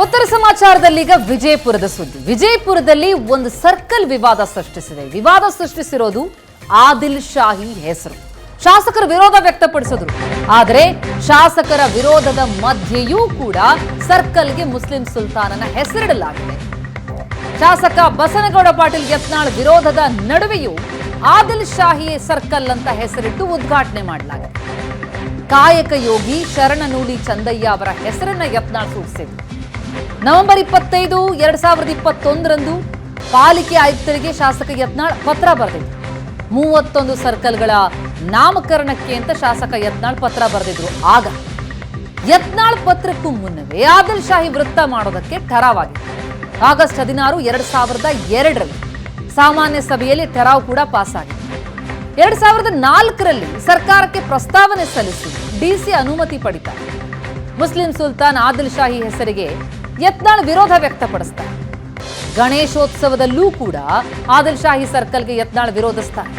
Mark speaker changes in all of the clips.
Speaker 1: ಉತ್ತರ ಸಮಾಚಾರದಲ್ಲಿ ಈಗ ವಿಜಯಪುರದ ಸುದ್ದಿ. ವಿಜಯಪುರದಲ್ಲಿ ಒಂದು ಸರ್ಕಲ್ ವಿವಾದ ಸೃಷ್ಟಿಸಿದೆ. ವಿವಾದ ಸೃಷ್ಟಿಸಿರೋದು ಆದಿಲ್ ಶಾಹಿ ಹೆಸರು. ಶಾಸಕರ ವಿರೋಧ ವ್ಯಕ್ತಪಡಿಸಿದ್ರು. ಆದರೆ ಶಾಸಕರ ವಿರೋಧದ ಮಧ್ಯೆಯೂ ಕೂಡ ಸರ್ಕಲ್ಗೆ ಮುಸ್ಲಿಂ ಸುಲ್ತಾನನ ಹೆಸರಿಡಲಾಗಿದೆ. ಶಾಸಕ ಬಸನಗೌಡ ಪಾಟೀಲ್ ಯತ್ನಾಳ್ ವಿರೋಧದ ನಡುವೆಯೂ ಆದಿಲ್ ಶಾಹಿ ಸರ್ಕಲ್ ಅಂತ ಹೆಸರಿಟ್ಟು ಉದ್ಘಾಟನೆ ಮಾಡಲಾಗಿದೆ. ಕಾಯಕ ಯೋಗಿ ಶರಣನೂಲಿ ಚಂದಯ್ಯ ಅವರ ಹೆಸರನ್ನ ಯತ್ನಾಳ್ ಸೂಚಿಸಿದ್ರು. ನವೆಂಬರ್ ಇಪ್ಪತ್ತೈದು, ಎರಡ್ ಸಾವಿರದ ಇಪ್ಪತ್ತೊಂದರಂದು ಪಾಲಿಕೆ ಆಯುಕ್ತರಿಗೆ ಶಾಸಕ ಯತ್ನಾಳ್ ಪತ್ರ ಬರೆದಿದ್ರು. ಮೂವತ್ತೊಂದು ಸರ್ಕಲ್ಗಳ ನಾಮಕರಣಕ್ಕೆ ಅಂತ ಶಾಸಕ ಯತ್ನಾಳ್ ಪತ್ರ ಬರೆದಿದ್ರು. ಆಗ ಯತ್ನಾಳ್ ಪತ್ರಕ್ಕೂ ಮುನ್ನವೇ ಆದಿಲ್ ಶಾಹಿ ವೃತ್ತ ಮಾಡೋದಕ್ಕೆ ಠರಾವಾಗಿತ್ತು ಆಗಸ್ಟ್ ಹದಿನಾರು, ಎರಡ್ ಸಾವಿರದ ಎರಡರಲ್ಲಿ ಸಾಮಾನ್ಯ ಸಭೆಯಲ್ಲಿ ಠರಾವ್ ಕೂಡ ಪಾಸ್ ಆಗಿದೆ ಎರಡ್ ಸಾವಿರದ ನಾಲ್ಕರಲ್ಲಿ ಸರ್ಕಾರಕ್ಕೆ ಪ್ರಸ್ತಾವನೆ ಸಲ್ಲಿಸಿ ಡಿಸಿ ಅನುಮತಿ ಪಡಿತಾರೆ. ಮುಸ್ಲಿಂ ಸುಲ್ತಾನ್ ಆದಿಲ್ ಶಾಹಿ ಹೆಸರಿಗೆ ಯತ್ನಾಳ್ ವಿರೋಧ ವ್ಯಕ್ತಪಡಿಸ್ತಾರೆ. ಗಣೇಶೋತ್ಸವದಲ್ಲೂ ಕೂಡ ಆದಿಲ್ ಶಾಹಿ ಸರ್ಕಲ್ಗೆ ಯತ್ನಾಳ್ ವಿರೋಧಿಸ್ತಾರೆ.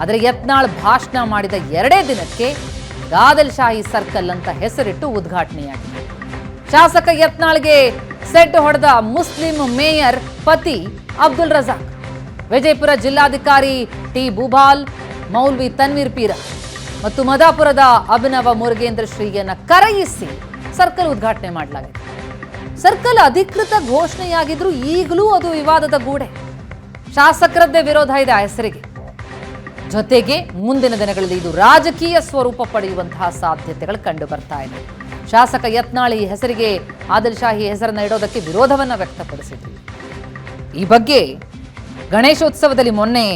Speaker 1: ಆದರೆ ಯತ್ನಾಳ್ ಭಾಷಣ ಮಾಡಿದ ಎರಡೇ ದಿನಕ್ಕೆ ಆದಿಲ್ ಶಾಹಿ ಸರ್ಕಲ್ ಅಂತ ಹೆಸರಿಟ್ಟು ಉದ್ಘಾಟನೆಯಾಗಿದೆ. ಶಾಸಕ ಯತ್ನಾಳ್ಗೆ ಸೆಟ್ ಹೊಡೆದ ಮುಸ್ಲಿಂ ಮೇಯರ್ ಪತಿ ಅಬ್ದುಲ್ ರಜಾಕ್, ವಿಜಯಪುರ ಜಿಲ್ಲಾಧಿಕಾರಿ ಟಿ ಭೂಬಾಲ್ ಮೌಲ್ವಿ ತನ್ವೀರ್ ಪೀರ ಮತ್ತು ಮದಾಪುರದ ಅಭಿನವ ಮುರುಗೇಂದ್ರ ಶ್ರೀಯನ್ನ ಕರೆಯಿಸಿ ಸರ್ಕಲ್ ಉದ್ಘಾಟನೆ ಮಾಡಲಾಗಿದೆ. ಸರ್ಕಲ್ ಅಧಿಕೃತ ಘೋಷಣೆಯಾಗಿದ್ರೂ ಈಗಲೂ ಅದು ವಿವಾದದ ಗೂಡೆ. ಶಾಸಕರದ್ದೇ ವಿರೋಧ ಇದೆ ಆ ಹೆಸರಿಗೆ. ಜೊತೆಗೆ ಮುಂದಿನ ದಿನಗಳಲ್ಲಿ ಇದು ರಾಜಕೀಯ ಸ್ವರೂಪ ಪಡೆಯುವಂತಹ ಸಾಧ್ಯತೆಗಳು ಕಂಡು ಬರ್ತಾ ಇದೆ. ಶಾಸಕ ಯತ್ನಾಳ್ ಈ ಹೆಸರಿಗೆ ಆದಿಲ್ ಶಾಹಿ ಹೆಸರನ್ನ ಇಡೋದಕ್ಕೆ ವಿರೋಧವನ್ನ ವ್ಯಕ್ತಪಡಿಸಿದ್ರು. ಈ ಬಗ್ಗೆ ಗಣೇಶೋತ್ಸವದಲ್ಲಿ ಮೊನ್ನೆ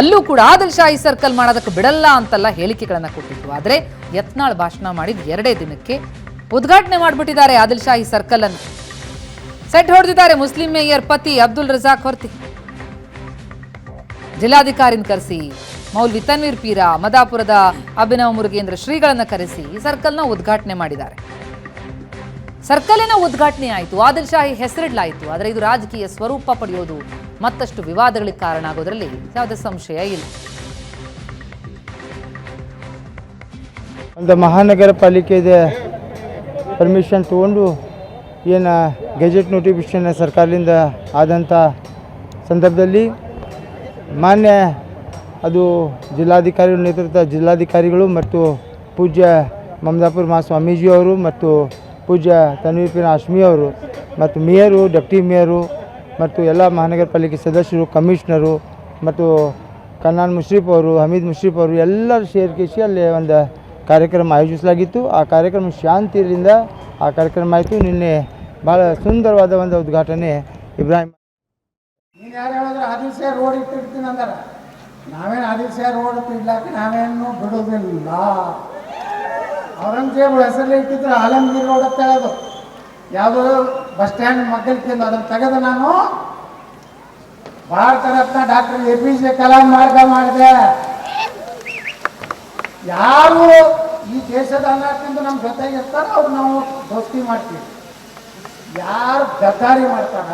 Speaker 1: ಅಲ್ಲೂ ಕೂಡ ಆದಿಲ್ ಶಾಹಿ ಸರ್ಕಲ್ ಮಾಡೋದಕ್ಕೆ ಬಿಡಲ್ಲ ಅಂತೆಲ್ಲ ಹೇಳಿಕೆಗಳನ್ನು ಕೊಟ್ಟಿದ್ರು. ಆದರೆ ಯತ್ನಾಳ್ ಭಾಷಣ ಮಾಡಿದ ಎರಡೇ ದಿನಕ್ಕೆ ಉದ್ಘಾಟನೆ ಮಾಡಿಬಿಟ್ಟಿದ್ದಾರೆ ಆದಿಲ್ ಶಾಹಿ ಸರ್ಕಲ್ ಅನ್ನು ಸೆಟ್ ಹೊಡೆದಿದ್ದಾರೆ ಮುಸ್ಲಿಂ ಮೇಯರ್ ಪತಿ ಅಬ್ದುಲ್ ರಜಾಕ್ ಹೊರ್ತಿ. ಜಿಲ್ಲಾಧಿಕಾರಿನ ಕರೆಸಿ, ಮೌಲ್ವಿ ತನ್ವೀರ್ ಪೀರ, ಮದಾಪುರದ ಅಭಿನವ ಮುರುಗೇಂದ್ರ ಶ್ರೀಗಳನ್ನ ಕರೆಸಿ ಈ ಸರ್ಕಲ್ನ ಉದ್ಘಾಟನೆ ಮಾಡಿದ್ದಾರೆ. ಸರ್ಕಲಿನ ಉದ್ಘಾಟನೆ ಆಯಿತು ಆದಿಲ್ ಶಾಹಿ ಹೆಸರಿಡಲಾಯಿತು, ಆದರೆ ಇದು ರಾಜಕೀಯ ಸ್ವರೂಪ ಪಡೆಯೋದು ಮತ್ತಷ್ಟು ವಿವಾದಗಳಿಗೆ ಕಾರಣ ಆಗೋದರಲ್ಲಿ ಯಾವುದೇ ಸಂಶಯ ಇಲ್ಲ.
Speaker 2: ಒಂದು ಮಹಾನಗರ ಪಾಲಿಕೆದ ಪರ್ಮಿಷನ್ ತೊಗೊಂಡು ಏನು ಗೆಜೆಟ್ ನೋಟಿಫಿಕೇಷನ್ ಸರ್ಕಾರದಿಂದ ಆದಂಥ ಸಂದರ್ಭದಲ್ಲಿ ಮಾನ್ಯ ಅದು ಜಿಲ್ಲಾಧಿಕಾರಿ ನೇತೃತ್ವ ಜಿಲ್ಲಾಧಿಕಾರಿಗಳು ಮತ್ತು ಪೂಜ್ಯ ಮಮದಾಪುರ ಮಹಾಸ್ವಾಮೀಜಿ ಸ್ವಾಮೀಜಿಯವರು ಮತ್ತು ಪೂಜ್ಯ ತನ್ವೀರ್ಪಿನ ಅವರು ಮತ್ತು ಮೇಯರು, ಡೆಪ್ಟಿ ಮೇಯರು ಮತ್ತು ಎಲ್ಲ ಮಹಾನಗರ ಪಾಲಿಕೆ ಸದಸ್ಯರು, ಕಮಿಷನರು ಮತ್ತು ಕನ್ನಾನ್ ಮುಶ್ರೀಫ್ ಅವರು, ಹಮೀದ್ ಮುಶ್ರೀಫ್ ಅವರು ಎಲ್ಲರೂ ಸೇರ್ಕೇಸಿ ಅಲ್ಲಿ ಒಂದು ಕಾರ್ಯಕ್ರಮ ಆಯೋಜಿಸಲಾಗಿತ್ತು. ಆ ಕಾರ್ಯಕ್ರಮ ಶಾಂತಿಯಿಂದ ಆ ಕಾರ್ಯಕ್ರಮ ಆಯಿತು ನಿನ್ನೆ ಭಾಳ ಸುಂದರವಾದ ಒಂದು ಉದ್ಘಾಟನೆ ಇಬ್ರಾಹಿಂ
Speaker 3: ನೀನು ಯಾರು ಹೇಳಿದ್ರೆ ಆದಿಲ್ಸೆ ರೋಡ್ ಇಟ್ಟಿರ್ತೀನಿ ಅಂದ್ರೆ? ನಾವೇನು ಆದಿಲ್ಸೆ ರೋಡ್ ಇಡ್ಲಾಕ ನಾವೇನು ಬಿಡೋದಿಲ್ಲ. ಔರಂಗಜೇಬ್ ಹೆಸರಲ್ಲಿ ಇಟ್ಟಿದ್ರೆ ಆಲಂಗೀರ್ ರೋಡ್ ಅಂತ ಹೇಳೋದು. ಯಾವುದೋ ಬಸ್ ಸ್ಟ್ಯಾಂಡ್ ಮಗ್ಗಲ್ಕಿಂದ ಅದನ್ನು ತೆಗೆದು ನಾನು Bharat Ratna doctor A P J Kalam ಮಾರ್ಗ ಮಾಡಿದೆ. ಯಾರು ಈ ದೇಶದ ಅನಾಥದಿಂದ ನಮ್ಮ ಜೊತೆಗೆ ಇರ್ತಾರ ಅವ್ರು ನಾವು ದೋಸ್ತಿ ಮಾಡ್ತೀವಿ. ಯಾರು ಗದ್ದಾರಿ ಮಾಡ್ತಾರ,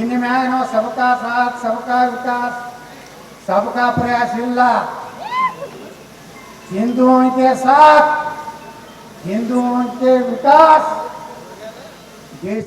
Speaker 3: ಇನ್ನು ಮ್ಯಾಗ ನಾವು ಸಬಕಾ ಸಾಥ್, ಸಬಕಾ ವಿಕಾಸ್, ಸಬಕಾ ಪ್ರಯಾಸ ಇಲ್ಲ. ಹಿಂದೂ ಅಂತೆ ಸಾಥ್, ಹಿಂದೂ ವಿಕಾಸ್. ದೇಶ